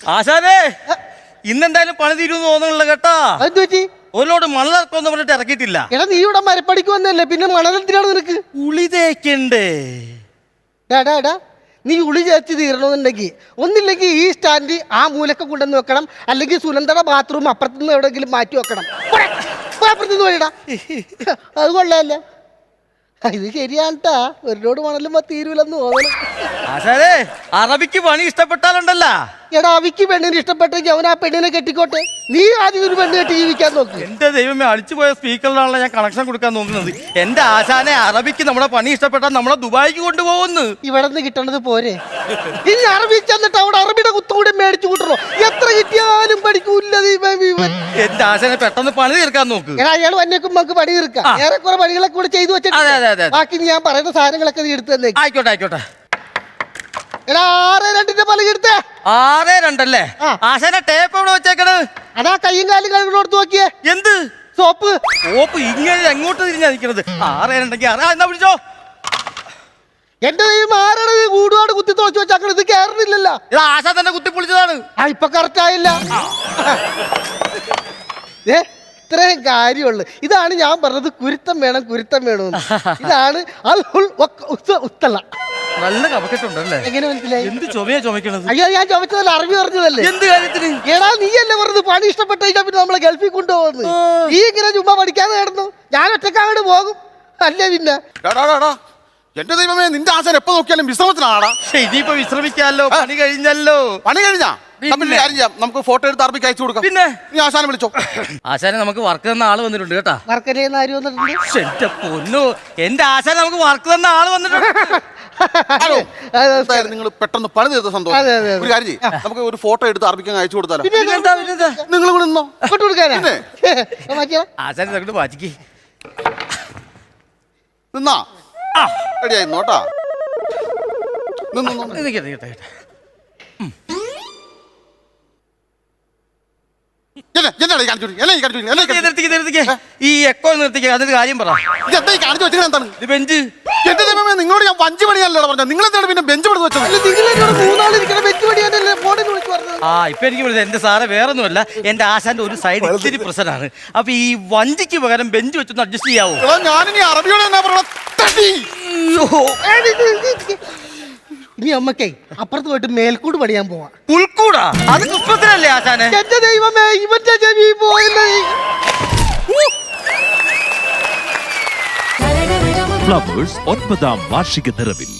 ആശാനേ ഇന്നെന്തായാലും പണി തീരുമെന്ന് തോന്നുന്നില്ല കേട്ടാ. എന്തുപറ്റി ഒരുപാട് മണലൊന്നും പറഞ്ഞിട്ട് ഇറക്കിയിട്ടില്ല. എടാ നീ ഇവിടെ മരപ്പടിക്ക് വന്നല്ലേ പിന്നെ മണലെന്തിനാണ് നിനക്ക്? ഉളി തേക്കണ്ടേ? ഡാ നീ ഉളി ചേർത്ത് തീരണമെന്നുണ്ടെങ്കിൽ ഒന്നില്ലെങ്കിൽ ഈ സ്റ്റാൻഡ് ആ മൂലൊക്കെ കൊണ്ടുവന്ന് വെക്കണം. അല്ലെങ്കിൽ സുനന്ദയുടെ ബാത്റൂം അപ്പുറത്തുനിന്ന് എവിടെയെങ്കിലും മാറ്റി വെക്കണം. അപ്പുറത്തുനിന്ന് പോയിടാ. അത് കൊള്ളാല്ലേ ഇത് ശരിയാണ്ട്ടാ. ഒരുപാട് മണലുമ്പോ തീരൂലെന്ന് തോന്നണം. ആശാനെ അറബിക്ക് പണി ഇഷ്ടപ്പെട്ടാലുണ്ടല്ല. എടാ അവിക്ക് പെണ്ണിനെ ഇഷ്ടപ്പെട്ടെങ്കിൽ അവൻ ആ പെണ്ണിനെ കെട്ടിക്കോട്ടെ. നീ ആദ്യം ഒരു പെണ്ണ് കെട്ടി ജീവിക്കാൻ നോക്ക്. എന്റെ ദൈവമേ അടിച്ചുപോയ സ്പീക്കറിലാണല്ലോ ഞാൻ കണക്ഷൻ കൊടുക്കാൻ നോക്കുന്നത്. എന്റെ ആശാനെ അറബിക്ക് നമ്മുടെ പണി ഇഷ്ടപ്പെട്ടാൽ നമ്മളെ ദുബായിക്ക് കൊണ്ടുപോകുന്നു. ഇവിടെ നിന്ന് കിട്ടണത് പോരെ. ഇനി അറബി ചെന്നിട്ട് അവിടെ അറബിയുടെ കുത്തുകൂടി എന്റെ ആശാനെ പെട്ടെന്ന് പണി തീർക്കാൻ നോക്ക്. എടാ അയാൾ വന്നേക്കും നമുക്ക് പണി തീർക്കാം. ആ. ഏറെക്കുറെ പണികളൊക്കെ കൂടെ ചെയ്തു അതെ, അതെ, അതെ, വെച്ചിട്ട് അതെ. ബാക്കി ഞാൻ പറയുന്ന സാധനങ്ങളൊക്കെ നീ എടുത്തു തന്നേക്ക്. ആയിക്കോട്ടെ ആയിക്കോട്ടെ. എടാ ആറ് രണ്ടിന്റെ പണി എടുത്തേ. ആറേ രണ്ടല്ലേ? ആ. ആശാനെ ടേപ്പ് എവിടെ വെച്ചേക്കണ്? അതാ കയ്യും കാലും കഴുകണോടത്ത് നോക്കിയേ. എന്ത്? സോപ്പ്. ഓപ്പ് ഇങ്ങനെ എങ്ങോട്ട് തിരിഞ്ഞാ നിൽക്കുന്നത് ആറേ രണ്ടെങ്കിൽ ആറാ. എന്നാ പിടിച്ചോ. എന്റെ ഈ ആരാണ് ഈ കൂടുപാട് കുത്തി തുളച്ചു വെച്ചാൽ ഇത് കയറുന്നില്ലല്ലോ ഇത് ആശാൻ തന്നെ കുത്തിപ്പൊളിച്ചതാണ്. ആ ഇപ്പൊ കറക്റ്റ് ആയില്ല. ഏ? ഇത്രയും കാര്യമുള്ളു. ഇതാണ് ഞാൻ പറഞ്ഞത് കുരുത്തം വേണം കുരുത്തം വേണം ഇതാണ് അൽ ഹുൽ വക്ക് ഉസ്ത- നല്ല കപക്കെട്ടുണ്ടല്ലേ? എങ്ങനെ മനസ്സിലായി? എന്ത് ചുമയാ ചുമക്കണത് അയ്യോ ഞാൻ ചുമച്ചതല്ല അറിവ് പറഞ്ഞതല്ലേ? എന്ത് കാര്യത്തിന്? എടാ നീയല്ലേ പറഞ്ഞത്? പണി ഇഷ്ടപ്പെട്ട കഴിഞ്ഞാൽ പിന്നെ നമ്മളെ ഗൾഫിൽ കൊണ്ടുപോകുന്നു ഈ നീ ഇങ്ങനെ ചുമ്മാ പഠിക്കാതെ കിടന്നു ഞാൻ ഒറ്റയ്ക്ക് അങ്ങോട്ട് പോകും. അല്ലേ പിന്നെ. എന്റെ ദൈവമേ നിന്റെ ആശാൻ എപ്പോ നോക്കിയാലും വിശ്രമത്തിനാടാ. ഇനിയിപ്പോ വിശ്രമിക്കാലോ പണി കഴിഞ്ഞല്ലോ. പണി കഴിഞ്ഞാ? നമ്മൾ കാര്യം ചെയ്യാം. നമുക്ക് ഫോട്ടോ എടുത്ത് അറബിക്ക് അയച്ചു കൊടുക്കാം. പിന്നെ? നീ ആശാനെ വിളിച്ചോ. ആശാനെ നമുക്ക് വർക്ക് തന്ന ആൾ വന്നിട്ടുണ്ട് കേട്ടാ. വർക്കരയിൽ ആര് വന്നിട്ടുണ്ട്? ശ്ശെ, എന്റെ പൊന്നു എന്റെ ആശാനെ നമുക്ക് വർക്ക് തന്ന ആൾ വന്നിട്ടുണ്ട്. ഹലോ. അതെ, എന്തായാലും നിങ്ങൾ പെട്ടെന്ന് പണി തീർത്ത അതെ, സന്തോഷം. അതെ, അതെ. ഒരു കാര്യം ചെയ്യ്. നമുക്ക് ഒരു ഫോട്ടോ എടുത്ത് അറബിക്ക് അയച്ചു കൊടുത്താലോ. പിന്നെ പിന്നെന്താ, പിന്നെന്താ? നിങ്ങൾ കൂടെ നിന്നോ? ഇങ്ങോട്ട് കൊടുക്കാനാ? പിന്നെ. മാറ്റിയാ? ആശാനെ അങ്ങോട്ട് മാറ്റിക്ക്. നിന്നാ? ആ. റെഡിയായി നോട്ടാ നിന്നു നിന്നു. നിക്കട്ടെ, നിക്കട്ടെ, നിക്കട്ടെ. എന്നെ- ഈ കാണിച്ചു കൊടുക്കുന്നത്? കാണിച്ചു കാണിച്ചു നിർത്തിക്ക്, നിർത്തിക്ക്. ഈ എക്കോ നിർത്തിക്ക് അതിന്റെ കാര്യം പറ. ഇത് എന്താ ഈ കാണിച്ചു വെച്ചത് എന്താണ്? ഇത് ബെഞ്ച്. എന്റെ ദൈവമേ നിങ്ങളോട് ഞാൻ വഞ്ചി പണിയല്ലോ പറഞ്ഞത്. നിങ്ങൾ എന്താണ് പിന്നെ ബെഞ്ച് പണിത് വെച്ചത്? അല്ല നിങ്ങളെന്നോട് മൂന്നാളിരിക്കണ വെച്ച് പണിയാനല്ലേ ഫോണിൽ വിളിച്ചു പറഞ്ഞത്? ആ ഇപ്പൊ എനിക്ക് വിളിച്ചത് എന്റെ സാറെ വേറൊന്നുമല്ല എന്റെ ആശാന്റെ ഒരു സൈഡ് ഇത്തിരി പ്രശ്നമാണ്. അപ്പൊ ഈ വഞ്ചിക്ക് പകരം ബെഞ്ച് വെച്ചൊന്ന് അഡ്ജസ്റ്റ് ചെയ്യാവോ? എടാ, ഞാനിനി അറബിയോട് എന്നാ പറയണ തടി. അയ്യോ, ഇനി അമ്മക്കേ അപ്പുറത്ത് പോയിട്ട് മേൽക്കൂട് പണിയാൻ പോവാ പുൽക്കൂടാ അത് ക്രിസ്മസിനല്ലേ ആശാനെ എന്റെ ദൈവമേ ഇവന്റെ ചെവി പോയില്ലേ ഫ്ലവേഴ്സ് ஒன்பதாம் வார்ஷிக தரவில்